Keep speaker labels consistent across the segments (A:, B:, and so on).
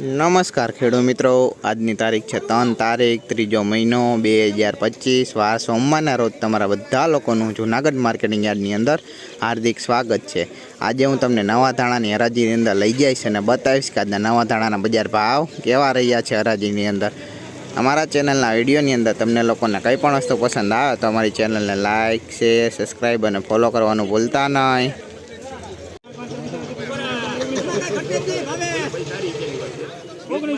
A: નમસ્કાર ખેડૂત મિત્રો આજની તારીખ છે ત્રણ તારીખ ત્રીજો મહિનો બે હજાર પચીસ વાર સોમવારના રોજ તમારા બધા લોકોનું જૂનાગઢ માર્કેટિંગ યાર્ડની અંદર હાર્દિક સ્વાગત છે આજે હું તમને નવા ધાણાની હરાજીની અંદર લઈ જઈશ અને બતાવીશ કે આજના નવા ધાણાના બજાર ભાવ કેવા રહ્યા છે હરાજીની અંદર અમારા ચેનલના વિડીયોની અંદર તમને લોકોને કંઈ પણ વસ્તુ પસંદ આવે તો અમારી ચેનલને લાઇક શેર સબસ્ક્રાઈબ અને ફોલો કરવાનું ભૂલતા નહીં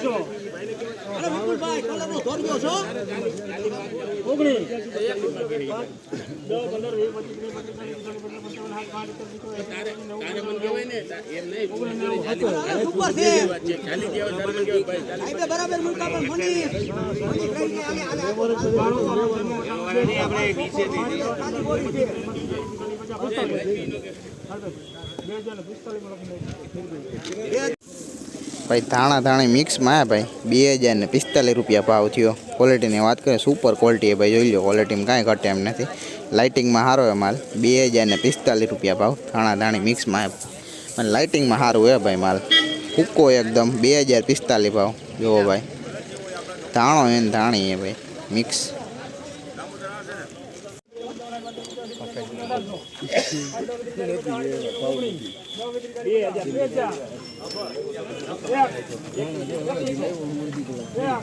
B: છો અરે વિપુલભાઈ કલરનો ધોરિયો છો ઓગણી
C: બરાબર મુલકા પણ મની આપણે નીચે બે હજાર પિસ્તાલીસ
A: ભાઈ ધાણા ધાણી મિક્સમાં આ ભાઈ બે હજાર ને પિસ્તાલીસ રૂપિયા ભાવ થયો ક્વોલિટીની વાત કરીએ સુપર ક્વોલિટી એ ભાઈ જોઈ લો ક્વોલિટીમાં કાંઈ ઘટે એમ નથી લાઇટિંગમાં સારો એ માલ બે હજાર ને પિસ્તાલીસ રૂપિયા ભાવ ધાણા ધાણી મિક્સમાં એ અને લાઇટિંગમાં સારું એ ભાઈ માલ કૂકો એકદમ બે હજાર પિસ્તાલીસ ભાવ જુઓ ભાઈ ધાણો એને ધાણી એ ભાઈ મિક્સ
B: અંદર દેખાય છે પાવડર એ અરે પ્રેશર અરે એક લીલો ઓ મુરતી કલા અરે આ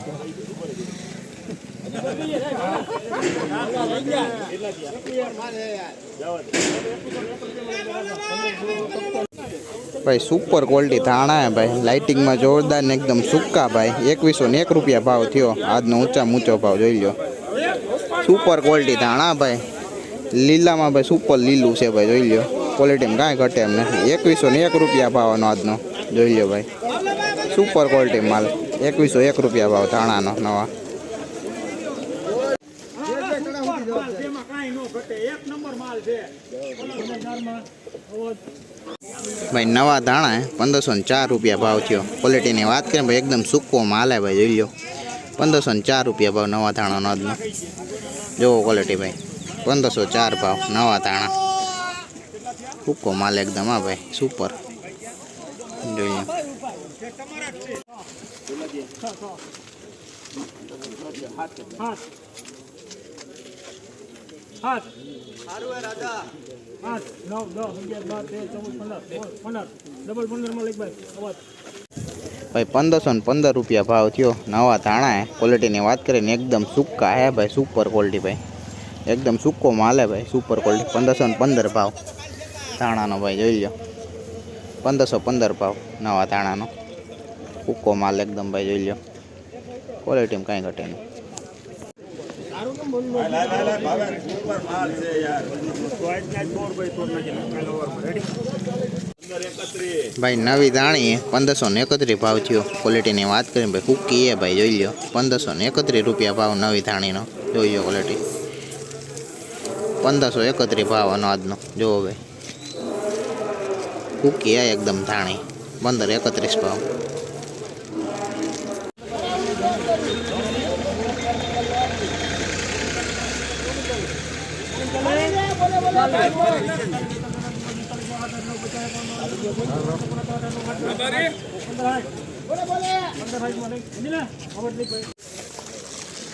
B: મોબીયે
A: ભાઈ કેટલા કિયા शुक्रिया મારે યાર દેવદ ભાઈ સુપર ક્વોલિટી દાણા હે ભાઈ લાઇટિંગ માં જોરદાર ને એકદમ સુક્કા ભાઈ 2101 રૂપિયો ભાવ થયો આજનો ઊંચા મૂંચા ભાવ જોઈ લ્યો સુપર ક્વોલિટી દાણા ભાઈ લીલામાં ભાઈ સુપર લીલું છે ભાઈ જોઈ લો ક્વોલિટીમાં કાંઈ ઘટે એમ નથી એકવીસો ને એક રૂપિયા ભાવનો આજનો જોઈ લો ભાઈ સુપર ક્વોલિટી માલ એકવીસો એક રૂપિયા ભાવ ધાણાનો નવા ભાઈ નવા ધાણા પંદરસો ને ચાર રૂપિયા ભાવ થયો ક્વોલિટીની વાત કરીએ ભાઈ એકદમ સૂકો માલ હે ભાઈ જોઈ લો પંદરસો ને ચાર રૂપિયા ભાવ નવા ધાણાનો આજનો જોવો ક્વોલિટી ભાઈ पंद्रह सौ चार भाव नवा था खूबको माल एकदम
B: आ भाई सुपर भाई पंदर सौ पंदर रुपया भाव थो नवा था क्वालिटी एकदम सुक्का है भाई
A: सुपर क्वालिटी भाई એકદમ સુક્કો માલ હે ભાઈ સુપર ક્વોલિટી 1515 ભાવ તાણા નો ભાઈ જોઈ લો 1515 ભાવ નવા તાણા નો સુક્કો માલ એકદમ ભાઈ જોઈ લો ક્વોલિટીમાં કાઈ ઘટેનો લાય લાય ભાવ સુપર માલ છે યાર સો આજ ના બોર ભાઈ સો નહી નોર રેડી 1531 ભાઈ નવી દાણી 1531 ભાવ થયો ક્વોલિટી ની વાત કરી ભાઈ કુકી હે ભાઈ જોઈ લો 1531 રૂપિયા ભાવ નવી દાણી નો જોઈયો ક્વોલિટી પંદરસો એકત્રીસ ભાવ અનાજનો આજનો હવે કૂકી આ એકદમ ધાણી પંદર એકત્રીસ ભાવ બોલે બોલે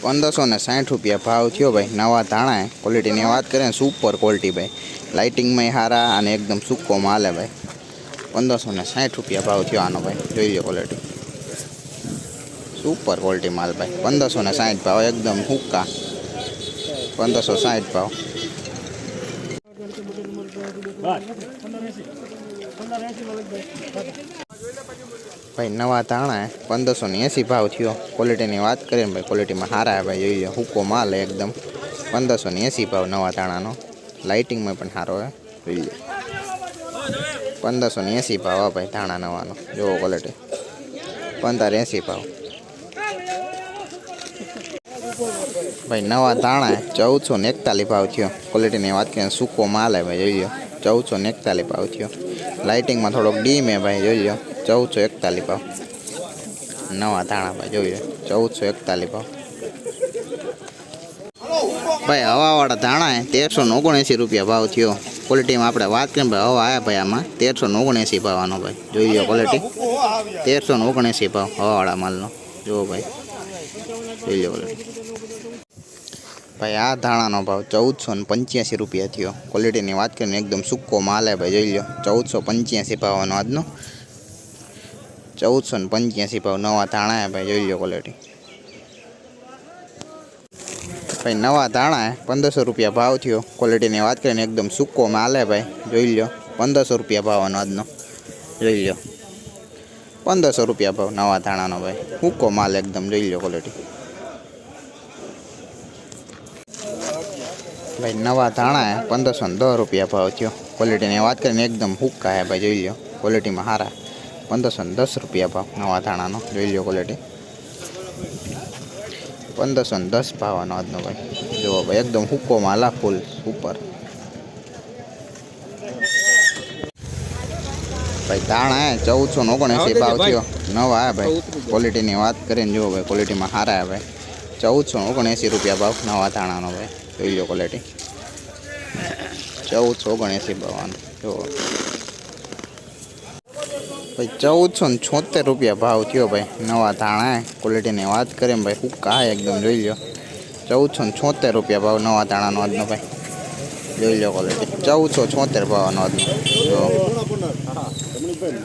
A: 1560 रुपया भाव थयो भाई नवा ढाणा क्वालिटी ની વાત કરે સુપર ક્વોલિટી ભાઈ લાઇટિંગ માં હારા અને એકદમ સુક્કો માલ હે ભાઈ 1560 રૂપિયા ભાવ થયો આનો ભાઈ જોવીએ ક્વોલિટી સુપર ક્વોલિટી માલ ભાઈ 1560 ભાવ એકદમ સુક્કા 1560 ભાવ 1580 भाई नवा ताणा है पंदर सौ एसी भाव थो क्वॉलिटी बात करें भाई क्वॉलिटी में हारा है भाई यही है हूको माल है एकदम पंदर सौ एसी भाव नवा ताणा लाइटिंग में सारो है पंदर सौ एसी भाव है भाई ताणा नवा जो क्वॉलिटी पंदर एसी भाव भाई नवा ताणा है चौदह सौ एकतालीस भाव थो क्वॉलिटी बात करें सूको माल है भाई यही है ચૌદસો ને એકતાલીસ ભાવ થયો લાઇટિંગમાં થોડોક ડીમ એ ભાઈ જોઈ લો ચૌદસો એકતાલી ભાવ નવા ધાણા ભાઈ જોઈ લો ચૌદસો એકતાલી ભાવ ભાઈ હવાવાળા ધાણા એ તેરસો ઓગણએંસી રૂપિયા ભાવ થયો ક્વોલિટીમાં આપણે વાત કરીએ ભાઈ હવા આવ્યા ભાઈ આમાં તેરસો ઓગણએંસી ભાવવાનો ભાઈ જોઈ લો ક્વોલિટી તેરસો ઓગણએંસી ભાવ હવાવાળા માલનો જુઓ ભાઈ જોઈ લો ક્વોલિટી ભાઈ આ ધાણાનો ભાવ ચૌદસો ને પંચ્યાસી રૂપિયા થયો ક્વોલિટીની વાત કરીને એકદમ સૂકો માલ હે ભાઈ જોઈ લો ચૌદસો પંચ્યાસી ભાવનો આજનો ચૌદસો ને પંચ્યાસી ભાવ નવા ધાણા હે ભાઈ જોઈ લો ક્વોલિટી ભાઈ નવા ધાણા હે પંદરસો રૂપિયા ભાવ થયો ક્વોલિટીની વાત કરીને એકદમ સૂકો માલ હે ભાઈ જોઈ લો પંદરસો રૂપિયા ભાવનો આજનો જોઈ લો પંદરસો રૂપિયા ભાવ નવા ધાણાનો ભાઈ સૂકો માલ એકદમ જોઈ લો ક્વોલિટી भाई नवा धाणा है पंद्रह सौ दस रुपया भाव थो क्वालिटी ने बात करें एकदम हुक्का है भाई जी लो क्वालिटी में हारा पंद्रह सौ दस रुपया भाव नवा धाणा जो लो क्वालिटी पंद्रह सौ दस भाव आज भाई जो भाई एकदम हुक्को माला फूल सुपर भाई धाणा है चौदह सौ ओगण भाव थो नवा है भाई क्वालिटी बात करें जो भाई क्वालिटी में हारा है भाई चौदह सौ ओगण रुपया भाव नवा धाणा भाई वीडियो क्वालिटी चौदह सौ गणेश भगवान भाई चौदह सौ छोतेर रुपया भाव थो भाई नवा धाणा है क्वालिटी ने बात करें भाई हूँ कहा एकदम जो लो चौदह सौ छोतेर रुपया भाव नवा धाणा नो ना भाई जो लो क्वालिटी चौदह सौ छोतेर भाव नो आज